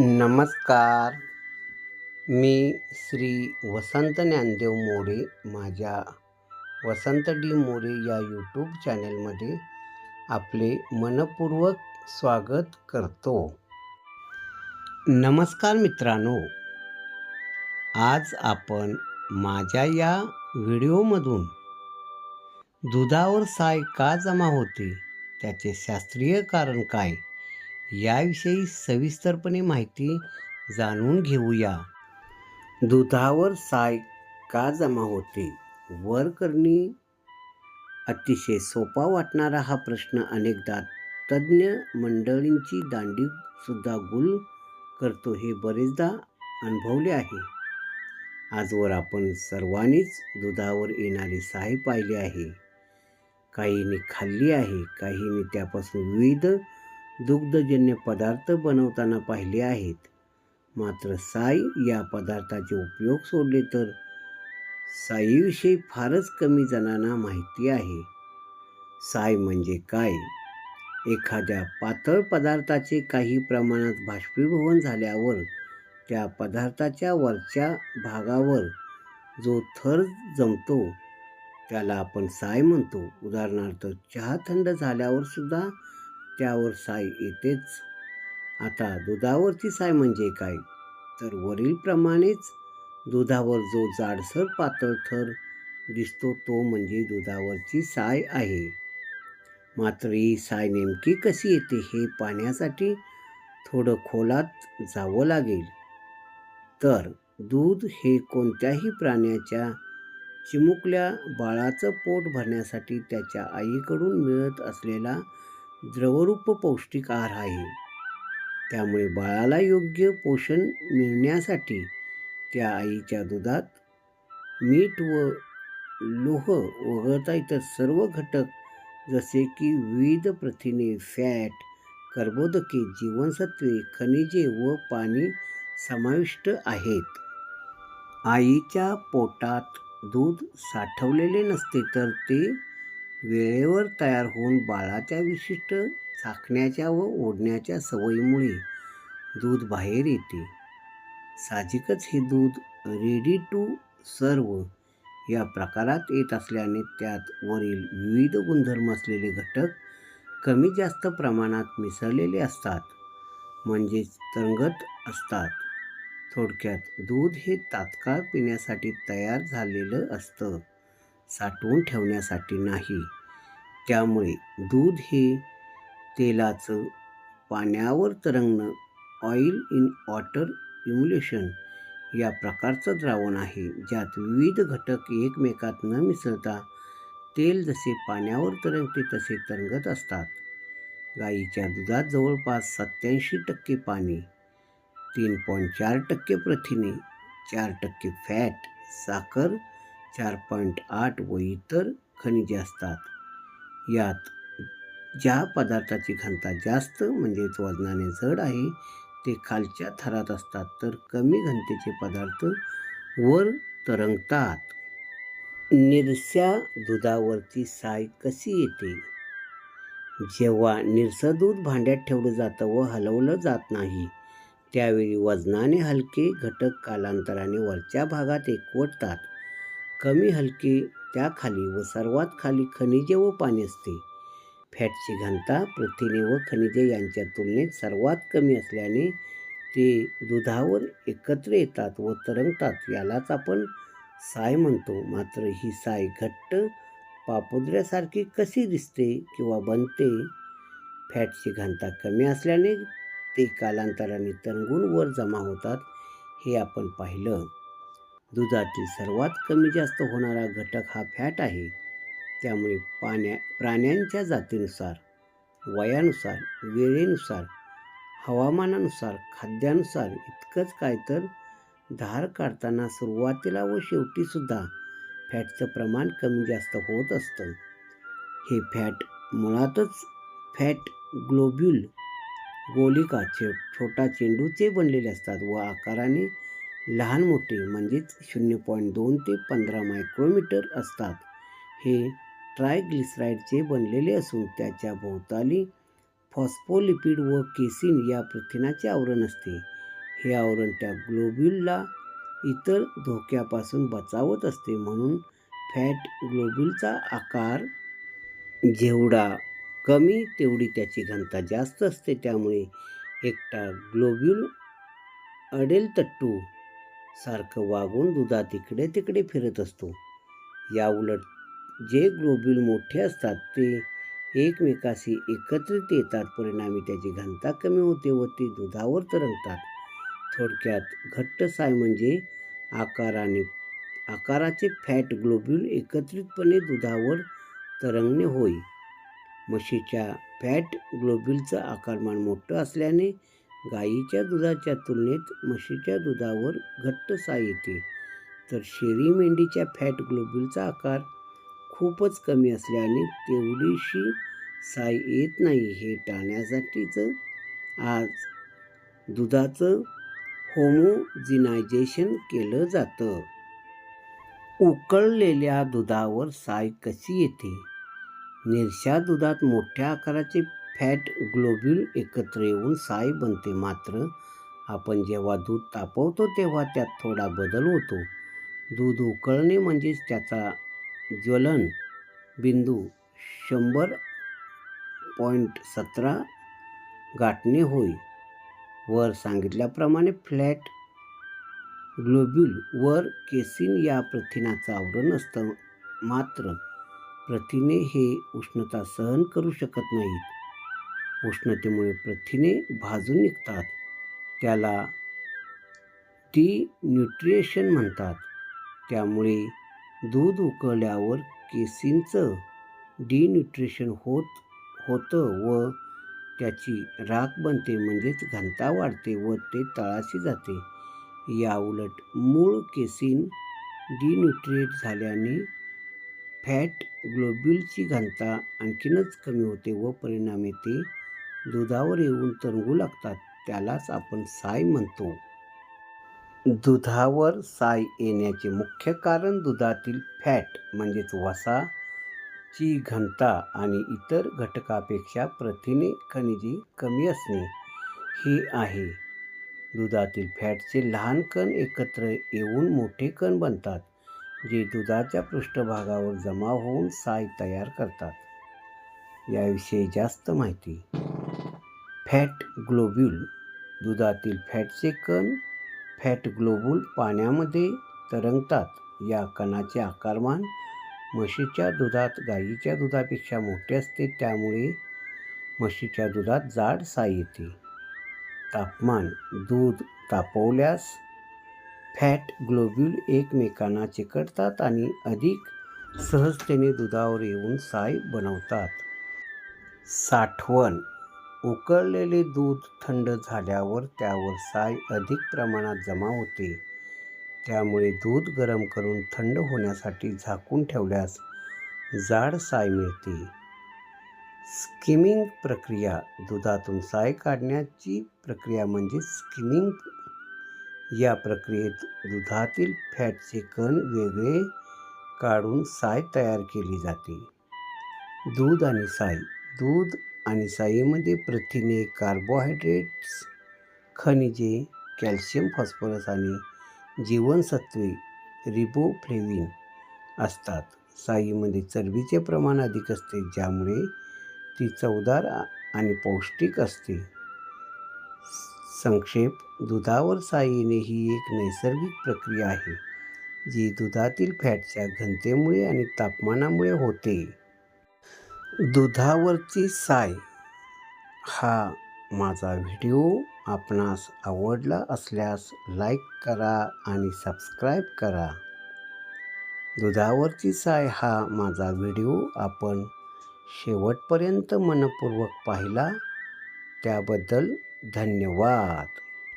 नमस्कार. मी श्री वसंत ज्ञानदेव मोरे माझ्या वसंत डी मोरे या यूट्यूब चॅनलमध्ये आपले मनपूर्वक स्वागत करतो. नमस्कार मित्रांनो. आज आपण माझ्या या व्हिडिओमधून दुधावर साय का जमा होते त्याचे शास्त्रीय कारण काय? याविषयी सविस्तरपणे माहिती जाणून घेऊया. दुधावर साय का जमा होते? वर करणे अतिशय सोपा वाटणारा हा प्रश्न अनेकदा तज्ज्ञ मंडळींची दांडीसुद्धा गुल करतो हे बरेचदा अनुभवले आहे. आजवर आपण सर्वांनीच दुधावर येणारी साय पाहिली आहे. काहींनी खाल्ली आहे काहींनी त्यापासून विविध दुग्धजन्य पदार्थ बनवताना पाहिले आहेत. मात्र साई या पदार्थाचे उपयोग सोडले तर साईविषयी फारच कमी जणांना माहिती आहे. साय म्हणजे काय? एखाद्या पातळ पदार्थाचे काही प्रमाणात बाष्पीभवन झाल्यावर त्या पदार्थाच्या वरच्या भागावर जो थर जमतो त्याला आपण साय म्हणतो. उदाहरणार्थ चहा थंड झाल्यावर सुद्धा त्यावर साय येतेच. आता दुधावरची साय म्हणजे काय? तर वरीलप्रमाणेच दुधावर जो जाडसर पातळ थर दिसतो तो म्हणजे दुधावरची साय आहे. मात्र ही साय नेमकी कशी येते हे पाहण्यासाठी थोडं खोलात जावं लागेल. तर दूध हे कोणत्याही प्राण्याच्या चिमुकल्या बाळाचं पोट भरण्यासाठी त्याच्या आईकडून मिळत असलेला द्रवरूप पौष्टिक आहार आहे. त्यामुळे बाळाला योग्य पोषण मिळण्यासाठी त्या आईच्या दुधात मीठ व लोह वगळता इतर सर्व घटक जसे की विविध प्रथिने फॅट कर्बोदके जीवनसत्वे खनिजे व पाणी समाविष्ट आहेत. आईच्या पोटात दूध साठवलेले नसते तर ते वेळेवर तयार होऊन बाळाच्या विशिष्ट चाखण्याच्या व ओढण्याच्या सवयीमुळे दूध बाहेर येते. साहजिकच हे दूध रेडी टू सर्व या प्रकारात येत असल्याने त्यात वरील विविध गुणधर्म असलेले घटक कमी जास्त प्रमाणात मिसळलेले असतात म्हणजेच तरंगत असतात. थोडक्यात दूध हे तात्काळ पिण्यासाठी तयार झालेलं असतं. साठवून ठेवण्यासाठी नाही. त्यामुळे दूध हे तेलाचं पाण्यावर तरंगणं ऑइल इन वॉटर इम्युलेशन या प्रकारचं द्रावण आहे. ज्यात विविध घटक एकमेकात न मिसळता तेल जसे पाण्यावर तरंगते तसे तरंगत असतात. गाईच्या दुधात जवळपास सत्याऐंशी टक्के पाणी तीन पॉईंट चार टक्के प्रथिने चार टक्के फॅट साखर चार पॉईंट आठ व इतर खनिजे असतात. यात ज्या पदार्थाची घनता जास्त म्हणजेच वजनाने जड आहे ते खालच्या थरात असतात तर कमी घनतेचे पदार्थ वर तरंगतात. निरस्या दुधावरची साय कशी येते? जेव्हा निरसं दूध भांड्यात ठेवलं जातं व हलवलं जात नाही त्यावेळी वजनाने हलके घटक कालांतराने वरच्या भागात एकवटतात. कमी हलके त्याखाली व सर्वात खाली खनिजे व पाणी असते. फॅटची घनता प्रथिने व खनिजे यांच्या तुलनेत सर्वात कमी असल्याने ते दुधावर एकत्र येतात व तरंगतात यालाच आपण साय म्हणतो. मात्र ही साय घट्ट पापुद्र्यासारखी कशी दिसते किंवा बनते? फॅटची घनता कमी असल्याने ते कालांतराने तरंगून वर जमा होतात हे आपण पाहिलं. दुधातील सर्वात कमी जास्त होणारा घटक हा फॅट आहे. त्यामुळे पाण्या प्राण्यांच्या जातीनुसार वयानुसार वेळेनुसार हवामानानुसार खाद्यानुसार इतकंच काय तर धार काढताना सुरुवातीला व शेवटीसुद्धा फॅटचं प्रमाण कमी जास्त होत असतं. हे फॅट मुळातच फॅट ग्लोब्युल गोलिका छे छोटा चेंडूचे बनलेले असतात व आकाराने लहान मोठे म्हणजेच शून्य पॉईंट दोन ते पंधरा मायक्रोमीटर असतात. हे ट्रायग्लिसराईडचे बनलेले असून त्याच्या भोवताली फॉस्फोलिपिड व केसिन या प्रथिनाचे आवरण असते. हे आवरण त्या ग्लोब्युलला इतर धोक्यापासून बचावत असते म्हणून फॅट ग्लोब्युलचा आकार जेवढा कमी तेवढी त्याची घनता जास्त असते. त्यामुळे एकटा ग्लोब्युल अडेलतट्टू सारखं वागून दुधात इकडे तिकडे फिरत असतो. याउलट जे ग्लोब्युल मोठे असतात ते एकमेकाशी एकत्रित येतात. परिणामी त्याची घनता कमी होते व ते दुधावर तरंगतात. थोडक्यात घट्ट साय म्हणजे आकाराने आकाराचे फॅट ग्लोब्युल एकत्रितपणे दुधावर तरंगणे होय. म्हशीच्या फॅट ग्लोब्युलचं आकारमान मोठं असल्याने गाईच्या दुधाच्या तुलनेत म्हशीच्या दुधावर घट्ट साय येते. तर शेरी मेंढीच्या फॅट ग्लोब्युलचा आकार खूपच कमी असल्याने तेवढीशी साय येत नाही हे टाळण्यासाठीचं आज दुधाचं होमोजिनायझेशन केलं जातं. उकळलेल्या दुधावर साय कशी येते? निरशा दुधात मोठ्या आकाराचे फॅट ग्लोब्युल एकत्र येऊन साय बनते. मात्र आपण जेव्हा दूध तापवतो तेव्हा त्यात थोडा बदल होतो. दूध उकळणे म्हणजेच त्याचा ज्वलन बिंदू शंभर पॉईंट सतरा गाठणे होय. वर सांगितल्याप्रमाणे फ्लॅट ग्लोब्युल वर केसिन या प्रथिनाचं आवरण असतं. मात्र प्रथिने हे उष्णता सहन करू शकत नाहीत. उष्णतेमुळे प्रथिने भाजून निघतात. त्याला न्यूट्रिएशन म्हणतात. त्यामुळे दूध उकळल्यावर केसिनचं डिन्यूट्रिशन होत होतं व त्याची राख बनते म्हणजेच घनता वाढते व ते तळाशी जाते. याउलट मूळ केसिन डिन्यूट्रिएट झाल्याने फॅट ग्लोब्युलची घनता आणखीनच कमी होते व परिणामी ते दुधावर येऊन तरंगू लागतात त्यालाच आपण साय म्हणतो. दुधावर साय येण्याचे मुख्य कारण दुधातील फॅट म्हणजेच वसाची घनता आणि इतर घटकापेक्षा प्रथिने खनिजे कमी असणे हे आहे. दुधातील फॅटचे लहान कण एकत्र येऊन मोठे कण बनतात जे दुधाच्या पृष्ठभागावर जमा होऊन साय तयार करतात. याविषयी जास्त माहिती फॅट ग्लोब्युल दुधातील फॅटचे कण फॅट ग्लोबुल पाण्यामध्ये तरंगतात. या कणाचे आकारमान म्हशीच्या दुधात गाईच्या दुधापेक्षा मोठे असते. त्यामुळे म्हशीच्या दुधात जाड साय येते. तापमान दूध तापवल्यास फॅट ग्लोब्युल एकमेकांना चिकटतात आणि अधिक सहजतेने दुधावर येऊन साय बनवतात. साठवण उकळलेले दूध थंड झाल्यावर त्यावर साय अधिक प्रमाणात जमा होते. त्यामुळे दूध गरम करून थंड होण्यासाठी झाकून ठेवल्यास जाड साय मिळते. स्किमिंग प्रक्रिया दुधातून साय काढण्याची प्रक्रिया म्हणजे स्किमिंग. या प्रक्रियेत दुधातील फॅटचे कण वेगळे काढून साय तयार केली जाते. दूध आणि साय दूध आणि साईमध्ये प्रथिने कार्बोहायड्रेट्स खनिजे कॅल्शियम फॉस्फरस आणि जीवनसत्वे रिबोफ्लेविन असतात. साईमध्ये चरबीचे प्रमाण अधिक असते ज्यामुळे ती चवदार आणि पौष्टिक असते. संक्षेप दुधावर साई येणे ही एक नैसर्गिक प्रक्रिया आहे जी दुधातील फॅटच्या घनतेमुळे आणि तापमानामुळे होते. दुधावरची साय हा माझा व्हिडिओ आपणास आवडला असल्यास लाईक करा आणि सबस्क्राईब करा. दुधावरची साय हा माझा व्हिडिओ आपण शेवटपर्यंत मनपूर्वक पाहिला. त्याबद्दल धन्यवाद.